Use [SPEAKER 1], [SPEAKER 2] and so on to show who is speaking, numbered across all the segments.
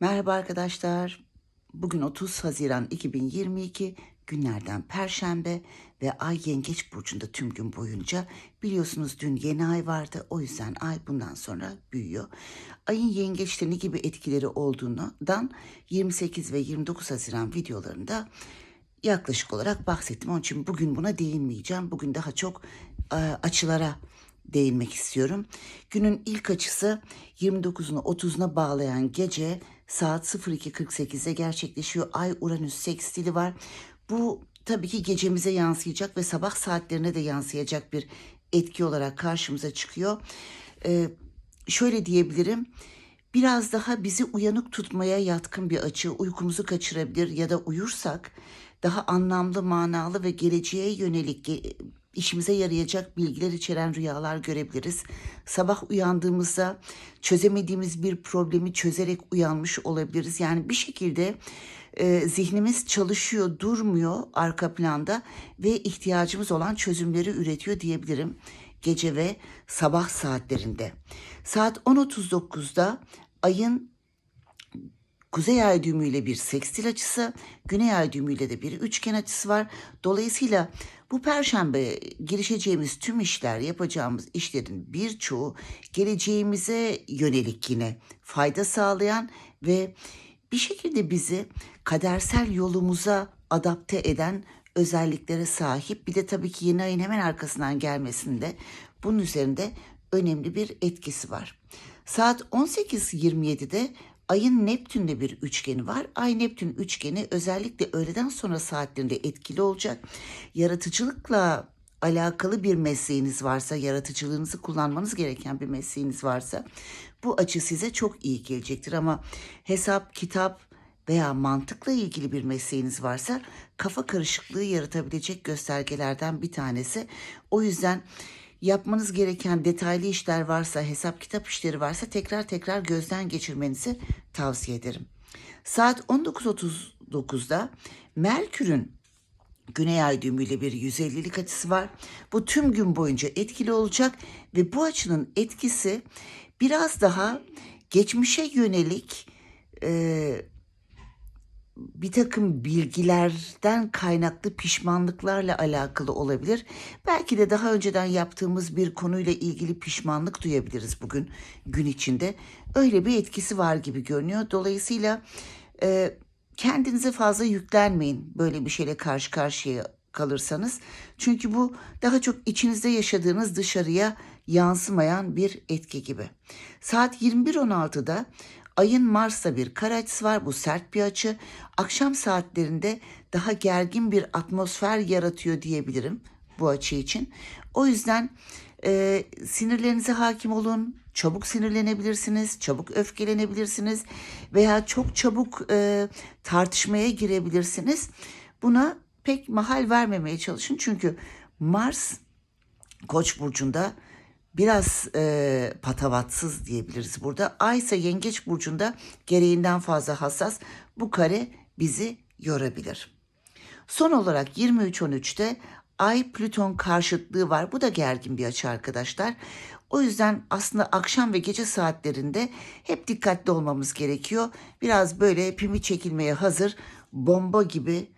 [SPEAKER 1] Merhaba arkadaşlar. Bugün 30 Haziran 2022 günlerden Perşembe ve Ay Yengeç burcunda tüm gün boyunca biliyorsunuz dün yeni ay vardı. O yüzden ay bundan sonra büyüyor. Ayın yengeçte ne gibi etkileri olduğundan 28 ve 29 Haziran videolarında yaklaşık olarak bahsettim. Onun için bugün buna değinmeyeceğim. Bugün daha çok e, açılara değinmek istiyorum. Günün ilk açısı 29'unu 30'una bağlayan gece saat 02.48'de gerçekleşiyor. Ay Uranüs sekstili var. Bu tabii ki gecemize yansıyacak ve sabah saatlerine de yansıyacak bir etki olarak karşımıza çıkıyor. Ee, şöyle diyebilirim. Biraz daha bizi uyanık tutmaya yatkın bir açı, uykumuzu kaçırabilir ya da uyursak daha anlamlı, manalı ve geleceğe yönelik işimize yarayacak bilgiler içeren rüyalar görebiliriz. Sabah uyandığımızda çözemediğimiz bir problemi çözerek uyanmış olabiliriz. Yani bir şekilde e, zihnimiz çalışıyor, durmuyor arka planda ve ihtiyacımız olan çözümleri üretiyor diyebilirim gece ve sabah saatlerinde. Saat 10.39'da ayın Kuzey ay düğümüyle bir sekstil açısı, güney ay düğümüyle de bir üçgen açısı var. Dolayısıyla bu perşembe girişeceğimiz tüm işler, yapacağımız işlerin birçoğu geleceğimize yönelik yine fayda sağlayan ve bir şekilde bizi kadersel yolumuza adapte eden özelliklere sahip. Bir de tabii ki yeni ayın hemen arkasından gelmesinde bunun üzerinde önemli bir etkisi var. Saat 18.27'de Ayın Neptün'de bir üçgeni var. Ay Neptün üçgeni özellikle öğleden sonra saatlerinde etkili olacak. Yaratıcılıkla alakalı bir mesleğiniz varsa, yaratıcılığınızı kullanmanız gereken bir mesleğiniz varsa bu açı size çok iyi gelecektir. Ama hesap, kitap veya mantıkla ilgili bir mesleğiniz varsa kafa karışıklığı yaratabilecek göstergelerden bir tanesi. O yüzden yapmanız gereken detaylı işler varsa, hesap kitap işleri varsa tekrar tekrar gözden geçirmenizi tavsiye ederim. Saat 19.39'da Merkür'ün Güney ay düğümüyle bir 150'lik açısı var. Bu tüm gün boyunca etkili olacak ve bu açının etkisi biraz daha geçmişe yönelik e, bir takım bilgilerden kaynaklı pişmanlıklarla alakalı olabilir. Belki de daha önceden yaptığımız bir konuyla ilgili pişmanlık duyabiliriz bugün gün içinde. Öyle bir etkisi var gibi görünüyor. Dolayısıyla e, kendinize fazla yüklenmeyin böyle bir şeyle karşı karşıya kalırsanız. Çünkü bu daha çok içinizde yaşadığınız dışarıya yansımayan bir etki gibi. Saat 21.16'da Ayın Mars'ta bir kare açısı var. Bu sert bir açı. Akşam saatlerinde daha gergin bir atmosfer yaratıyor diyebilirim bu açı için. O yüzden e, sinirlerinize hakim olun. Çabuk sinirlenebilirsiniz, çabuk öfkelenebilirsiniz veya çok çabuk e, tartışmaya girebilirsiniz. Buna pek mahal vermemeye çalışın çünkü Mars Koç burcunda biraz e, patavatsız diyebiliriz burada. Ay ise Yengeç burcunda gereğinden fazla hassas. Bu kare bizi yorabilir. Son olarak 23.13'te Ay Plüton karşıtlığı var. Bu da gergin bir açı arkadaşlar. O yüzden aslında akşam ve gece saatlerinde hep dikkatli olmamız gerekiyor. Biraz böyle pimi çekilmeye hazır bomba gibi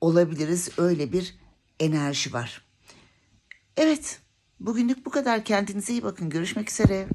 [SPEAKER 1] olabiliriz. Öyle bir enerji var. Evet, bugünlük bu kadar. Kendinize iyi bakın. Görüşmek üzere.